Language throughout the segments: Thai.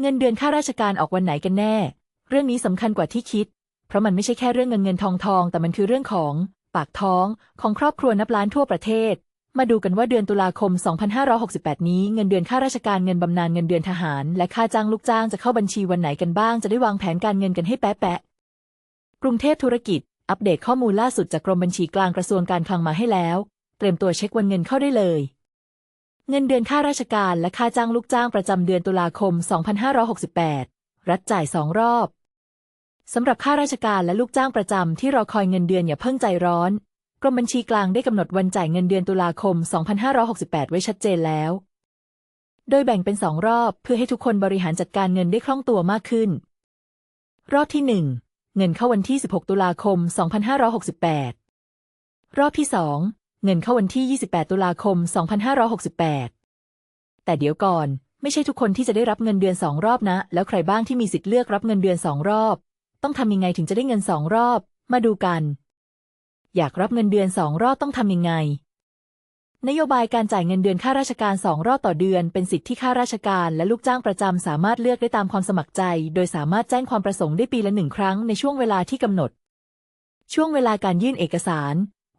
เงินเดือนข้าราชการออกวันไหนกันแน่ เรื่องนี้สำคัญกว่าที่คิด เพราะมันไม่ใช่แค่เรื่องเงินเงินทองทอง แต่มันคือเรื่องของ ปากท้องของครอบครัวนับล้านทั่วประเทศ มาดูกันว่าเดือนตุลาคม 2568 นี้เงินเดือนข้าราชการเงินบำนาญเงินเดือนทหาร และค่าจ้างลูกจ้างจะเข้าบัญชีวันไหนกันบ้าง จะได้วางแผนการเงินกันให้แป๊ะๆกรุงเทพธุรกิจ อัปเดตข้อมูลล่าสุดจากกรมบัญชีกลางกระทรวงการคลังมาให้แล้ว เตรียมตัวเช็ควันเงินเข้าได้เลย เงินเดือนค่าราชการและค่าจ้างลูกจ้างประจำเดือนตุลาคม 2568 รัฐจ่ายสองรอบสำหรับข้าราชการและลูกจ้างประจำที่รอคอยเงินเดือนอย่าเพิ่งใจร้อน กรมบัญชีกลางได้กำหนดวันจ่ายเงินเดือนตุลาคม 2568 ไว้ชัดเจนแล้ว โดยแบ่งเป็นสองรอบเพื่อให้ทุกคนบริหารจัดการเงินได้คล่องตัวมากขึ้น รอบที่ 1 เงินเข้าวันที่ 16 ตุลาคม 2568 รอบที่ 2 เงินเข้าวันที่ 28 ตุลาคม 2568 แต่เดี๋ยวก่อน ไม่ใช่ทุกคนที่จะได้รับเงินเดือนสองรอบนะ แล้วใครบ้างที่มีสิทธิ์เลือกรับเงินเดือนสองรอบ ต้องทำยังไงถึงจะได้เงินสองรอบ มาดูกัน อยากรับเงินเดือนสองรอบต้องทำยังไง นโยบายการจ่ายเงินเดือนข้าราชการสองรอบต่อเดือน เป็นสิทธิที่ข้าราชการและลูกจ้างประจำสามารถเลือกได้ตามความสมัครใจ โดยสามารถแจ้งความประสงค์ได้ปีละหนึ่งครั้งในช่วงเวลาที่กำหนดช่วงเวลาการยื่นเอกสาร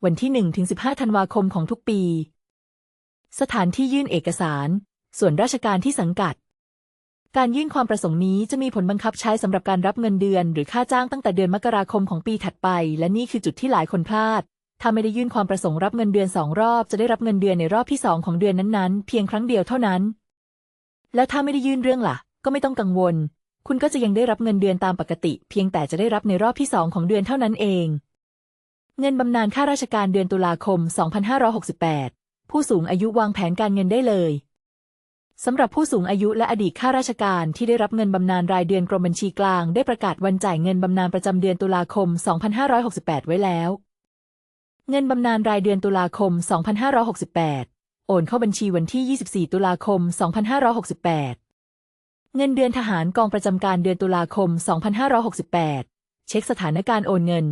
วันที่1ถึง15 ธันวาคมของทุกปี สถานที่ยื่นเอกสาร ส่วนราชการที่สังกัด การยื่นความประสงค์นี้จะมีผลบังคับใช้สำหรับการรับเงินเดือน หรือค่าจ้างตั้งแต่เดือนมกราคมของปีถัดไป และนี่คือจุดที่หลายคนพลาด ถ้าไม่ได้ยื่นความประสงค์รับเงินเดือนสองรอบ จะได้รับเงินเดือนในรอบที่สองของเดือนนั้นๆ เพียงครั้งเดียวเท่านั้น แล้วถ้าไม่ได้ยื่นเรื่องล่ะ ก็ไม่ต้องกังวล คุณก็จะยังได้รับเงินเดือนตามปกติ เพียงแต่จะได้รับในรอบที่สองของเดือนเท่านั้นเอง เงินบำนาญข้าราชการเดือนตุลาคม 2568 ผู้สูงอายุวางแผนการเงินได้เลยสำหรับผู้สูงอายุและอดีตข้าราชการที่ได้รับเงินบำนาญรายเดือนกรมบัญชีกลาง ได้ประกาศวันจ่ายเงินบำนาญประจำเดือนตุลาคม 2568 ไว้แล้ว เงินบำนาญรายเดือนตุลาคม 2568 โอนเข้าบัญชีวันที่ 24 ตุลาคม 2568 เงินเดือนทหารกองประจำการเดือนตุลาคม 2568 เช็คสถานการณ์โอนเงิน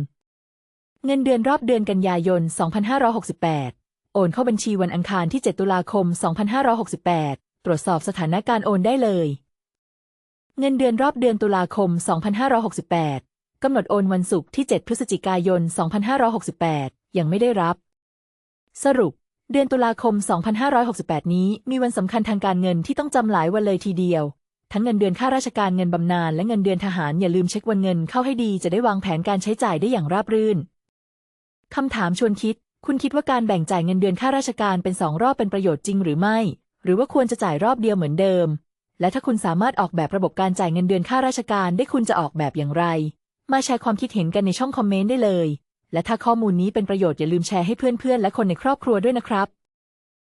เงินเดือนรอบเดือนกันยายน 2568 โอนเข้าบัญชีวันอังคารที่ 7 ตุลาคม 2568 ตรวจสอบสถานการณ์โอนได้เลย เงินเดือนรอบเดือนตุลาคม 2568 กำหนดโอนวันศุกร์ที่ 7 พฤศจิกายน 2568 ยังไม่ได้รับ สรุป เดือนตุลาคม 2568 นี้มีวันสำคัญทางการเงินที่ต้องจำหลายวันเลยทีเดียวทั้งเงินเดือนข้าราชการเงินบำนาญและเงินเดือนทหารอย่าลืมเช็ควันเงินเข้าให้ดีจะได้วางแผนการใช้จ่ายได้อย่างราบรื่น คำถามชวนคิด คุณคิดว่าการแบ่งจ่ายเงินเดือนข้าราชการเป็นสองรอบเป็นประโยชน์จริงหรือไม่ หรือว่าควรจะจ่ายรอบเดียวเหมือนเดิม และถ้าคุณสามารถออกแบบระบบการจ่ายเงินเดือนข้าราชการได้คุณจะออกแบบอย่างไร มาแชร์ความคิดเห็นกันในช่องคอมเมนต์ได้เลย และถ้าข้อมูลนี้เป็นประโยชน์อย่าลืมแชร์ให้เพื่อนๆ และคนในครอบครัวด้วยนะครับ